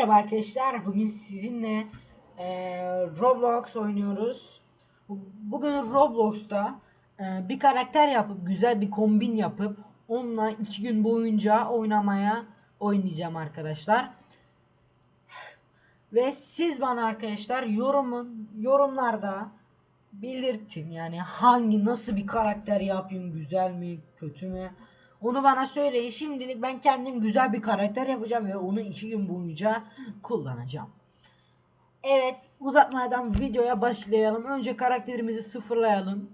Merhaba arkadaşlar. Bugün sizinle eee, Roblox oynuyoruz. Bugün Roblox'ta eee, bir karakter yapıp güzel bir kombin yapıp onunla iki gün boyunca oynamaya oynayacağım arkadaşlar. Ve siz bana arkadaşlar yorumun yorumlarda belirtin yani hangi nasıl bir karakter yapayım güzel mi kötü mü onu bana söyleyin. Şimdilik ben kendim güzel bir karakter yapacağım ve onu iki gün boyunca kullanacağım. Evet uzatmadan videoya başlayalım. Önce karakterimizi sıfırlayalım.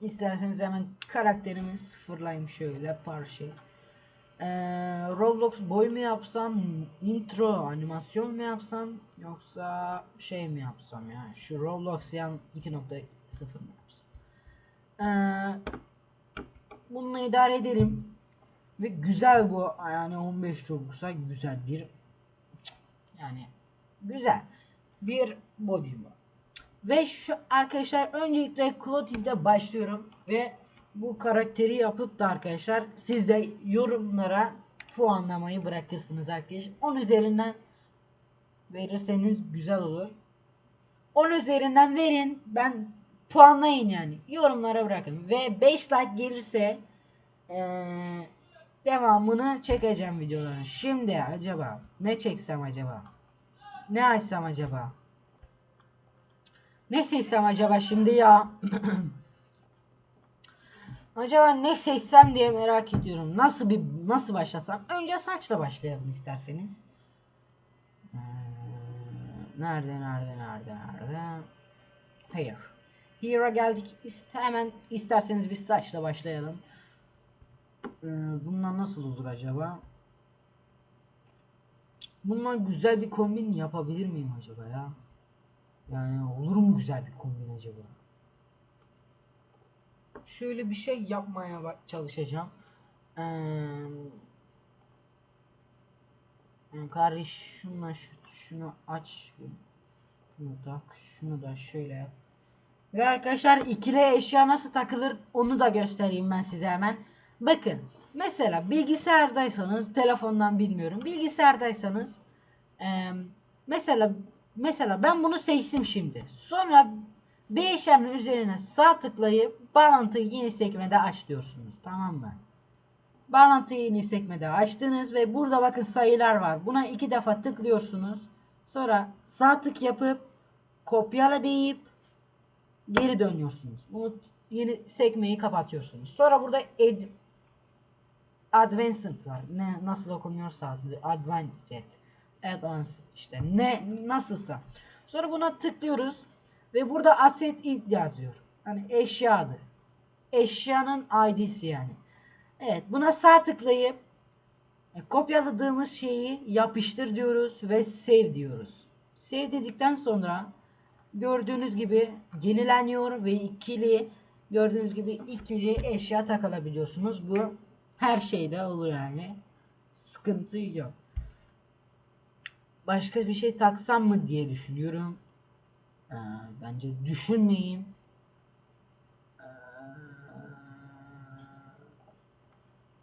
İsterseniz hemen karakterimi sıfırlayayım şöyle parça. Ee, Roblox boy mu yapsam intro animasyon mu yapsam yoksa şey mi yapsam ya? Şu Roblox yan 2.0 mı yapsam? Ee, bununla idare edelim ve güzel bu yani 15 çok kısa güzel bir yani güzel bir body bu ve şu arkadaşlar öncelikle clothing'de başlıyorum ve bu karakteri yapıp da arkadaşlar siz de yorumlara puanlamayı bırakırsınız arkadaşlar. 10 üzerinden verirseniz güzel olur. 10 üzerinden verin. Ben puanlayın yani. Yorumlara bırakın. Ve 5 like gelirse eee, devamını çekeceğim videoların. Şimdi acaba ne çeksem acaba? Ne açsam acaba? Ne seçsem acaba şimdi ya? Acaba ne seçsem diye merak ediyorum. Nasıl bir nasıl başlasam? Önce saçla başlayalım isterseniz. Ee, nerede nerede nerede nerede? Hayır. Here'a geldik. İşte hemen isterseniz biz saçla başlayalım. Ee, bundan nasıl olur acaba? Bundan güzel bir kombin yapabilir miyim acaba ya? Yani olur mu güzel bir kombin acaba? Şöyle bir şey yapmaya çalışacağım. Ee, kardeş şunla şu- şunu aç. Şunu tak. Şunu da şöyle yap. Ve arkadaşlar ikili eşya nasıl takılır onu da göstereyim ben size hemen. Bakın mesela bilgisayardaysanız telefondan bilmiyorum. Bilgisayardaysanız eee, mesela mesela ben bunu seçtim şimdi. Sonra bir işlemin üzerine sağ tıklayıp bağlantıyı yeni sekmede aç diyorsunuz. Tamam mı? Bağlantıyı yeni sekmede açtınız ve burada bakın sayılar var. Buna iki defa tıklıyorsunuz. Sonra sağ tık yapıp kopyala deyip geri dönüyorsunuz. Bunu yeni sekmeyi kapatıyorsunuz. Sonra burada ed Advanced var. Ne nasıl okunuyorsa aslında Advanced. Advanced işte ne nasılsa. Sonra buna tıklıyoruz ve burada asset id yazıyor. Hani eşyadır. Eşyanın ID'si yani. Evet buna sağ tıklayıp e, kopyaladığımız şeyi yapıştır diyoruz ve save diyoruz. Save dedikten sonra gördüğünüz gibi yenileniyor ve ikili gördüğünüz gibi ikili eşya takılabiliyorsunuz. Bu her şeyde olur yani. Sıkıntı yok. Başka bir şey taksam mı diye düşünüyorum. Ee, bence düşünmeyeyim. Ee,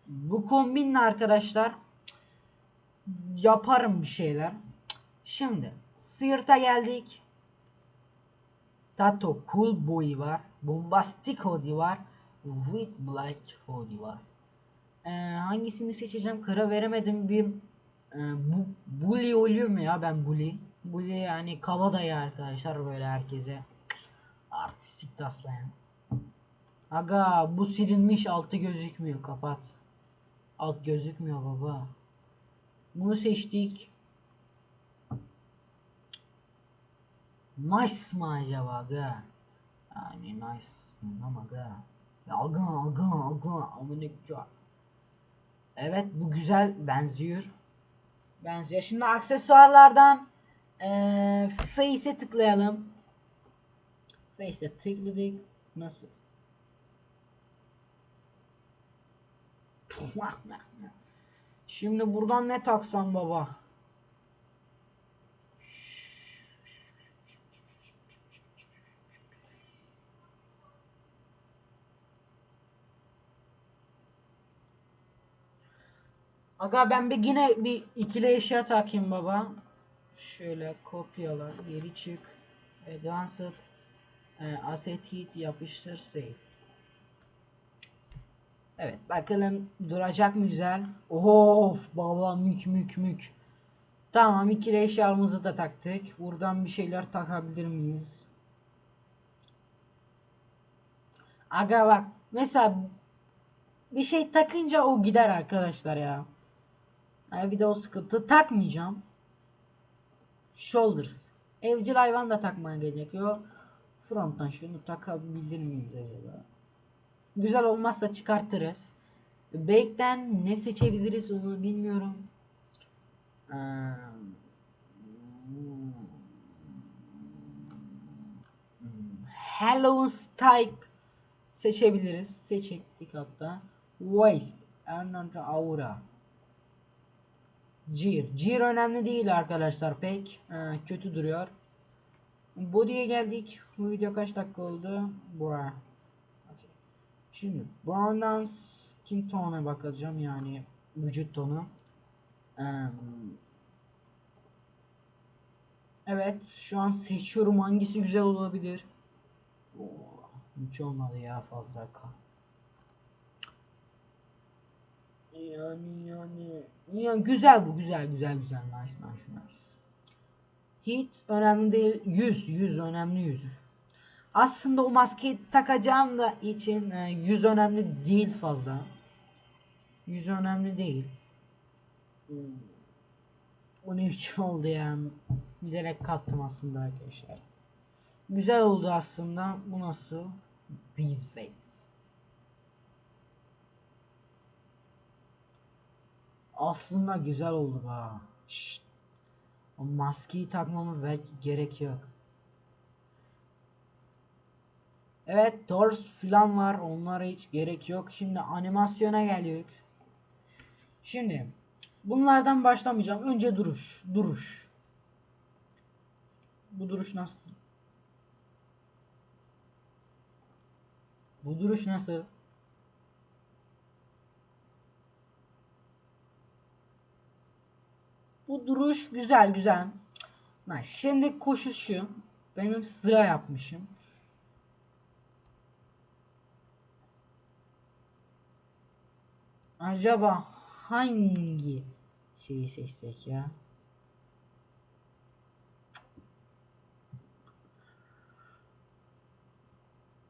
bu kombinle arkadaşlar yaparım bir şeyler. Şimdi sıyırta geldik. Tato Cool Boy var. Bombastic Hoodie var. With Black Hoodie var. Ee, hangisini seçeceğim? Karar veremedim. Bir e, bu, bully oluyor mu ya ben bully? Bully yani kabadayı arkadaşlar böyle herkese artistik taslayan. Aga bu silinmiş altı gözükmüyor kapat. Alt gözükmüyor baba. Bunu seçtik. Nice mı acaba aga? Yani nice ama aga. Aga aga aga amına koyayım. Evet bu güzel benziyor. Benziyor. Şimdi aksesuarlardan eee Face'e tıklayalım. Face'e tıkladık. Nasıl? Şimdi buradan ne taksam baba? Aga ben bir yine bir ikili eşya takayım baba. Şöyle kopyala, geri çık. Advanced e, asset hit yapıştır save. Evet bakalım duracak mı güzel. Of baba mük mük mük. Tamam ikili eşyamızı da taktık. Buradan bir şeyler takabilir miyiz? Aga bak mesela bir şey takınca o gider arkadaşlar ya. Yani bir de o sıkıntı takmayacağım. Shoulders. Evcil hayvan da takmaya gerekiyor. Fronttan şunu takabilir miyiz acaba? Güzel olmazsa çıkartırız. Bake'den ne seçebiliriz onu bilmiyorum. Ee, Hello Stike seçebiliriz. Seçtik hatta. Waste. Ernanca Aura. Gear. Gear önemli değil arkadaşlar pek. Ee, kötü duruyor. Body'ye geldik. Bu video kaç dakika oldu? Bra. Okay. Şimdi Brown'dan skin tone'a bakacağım yani vücut tonu. Ee, evet şu an seçiyorum hangisi güzel olabilir. Oh, hiç olmadı ya fazla kan. Yani yani ya güzel bu güzel güzel güzel nice nice nice. Hit önemli değil. Yüz yüz önemli yüz. Aslında o maskeyi takacağım da için e, yüz önemli değil fazla. Yüz önemli değil. Hmm. O ne biçim oldu yani. Bilerek kattım aslında arkadaşlar. Güzel oldu aslında. Bu nasıl? These Aslında güzel oldu ha. Şşt. O maskeyi takmama belki gerek yok. Evet Doors falan var. Onlara hiç gerek yok. Şimdi animasyona geliyor. Şimdi bunlardan başlamayacağım. Önce duruş. Duruş. Bu duruş nasıl? Bu duruş nasıl? Bu duruş güzel güzel. Şimdi koşuşu. Benim sıra yapmışım. Acaba hangi şeyi seçsek ya?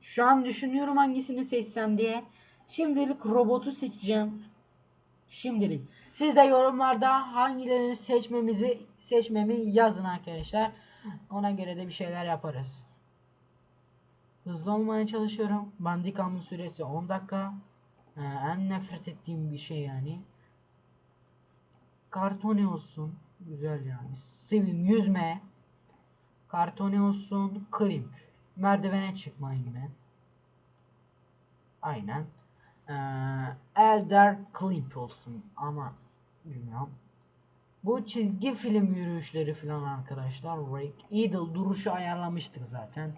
Şu an düşünüyorum hangisini seçsem diye. Şimdilik robotu seçeceğim. Şimdilik. Siz de yorumlarda hangilerini seçmemizi seçmemi yazın arkadaşlar. Ona göre de bir şeyler yaparız. Hızlı olmaya çalışıyorum. Bandikamın süresi 10 dakika. Ee, en nefret ettiğim bir şey yani. Kartoni olsun. Güzel yani. Sevim yüzme. Kartoni olsun. Klim. Merdivene çıkma inme. Aynen. Ee, Elder Clip olsun ama bilmiyorum. Bu çizgi film yürüyüşleri falan arkadaşlar. Break. Idle duruşu ayarlamıştık zaten.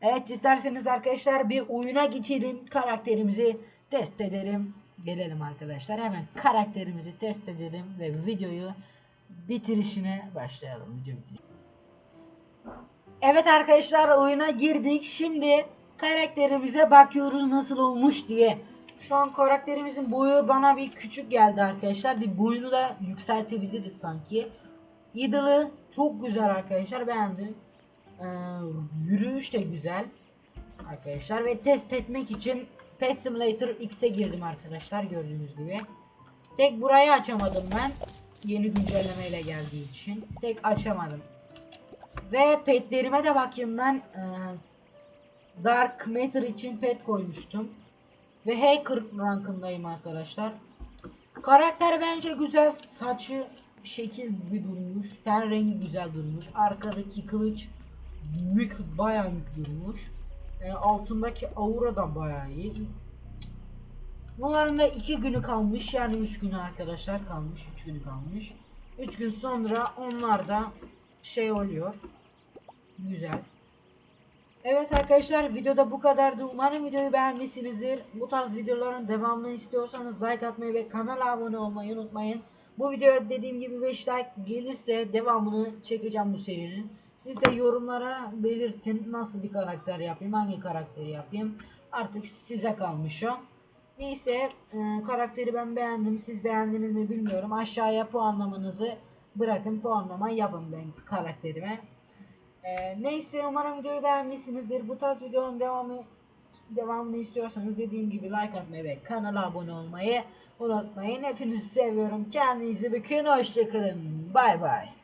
Evet isterseniz arkadaşlar bir oyuna geçelim. Karakterimizi test edelim. Gelelim arkadaşlar. Hemen karakterimizi test edelim ve videoyu bitirişine başlayalım. Evet arkadaşlar oyuna girdik. Şimdi karakterimize bakıyoruz nasıl olmuş diye. Şu an karakterimizin boyu bana bir küçük geldi arkadaşlar. Bir boyunu da yükseltebiliriz sanki. Idol'ı çok güzel arkadaşlar beğendim. Ee, yürüyüş de güzel arkadaşlar ve test etmek için Pet Simulator X'e girdim arkadaşlar gördüğünüz gibi. Tek burayı açamadım ben. Yeni güncellemeyle geldiği için. Tek açamadım. Ve petlerime de bakayım ben. Ee, Dark Matter için pet koymuştum. Ve Hacker rankındayım arkadaşlar. Karakter bence güzel. Saçı şekil bir durmuş. Ten rengi güzel durmuş. Arkadaki kılıç mük bayağı mük durmuş. E, altındaki aura da bayağı iyi. Bunların da iki günü kalmış. Yani üç günü arkadaşlar kalmış. Üç günü kalmış. Üç gün sonra onlar da şey oluyor. Güzel. Evet arkadaşlar videoda bu kadardı. Umarım videoyu beğenmişsinizdir. Bu tarz videoların devamını istiyorsanız like atmayı ve kanala abone olmayı unutmayın. Bu video dediğim gibi 5 like gelirse devamını çekeceğim bu serinin. Siz de yorumlara belirtin nasıl bir karakter yapayım, hangi karakteri yapayım. Artık size kalmış o. Neyse e, karakteri ben beğendim. Siz beğendiniz mi bilmiyorum. Aşağıya puanlamanızı bırakın. Puanlama yapın ben karakterime. E, neyse umarım videoyu beğenmişsinizdir. Bu tarz videonun devamı devamını istiyorsanız dediğim gibi like atmayı ve kanala abone olmayı unutmayın. Hepinizi seviyorum. Kendinize bakın. Hoşçakalın. Bay bay.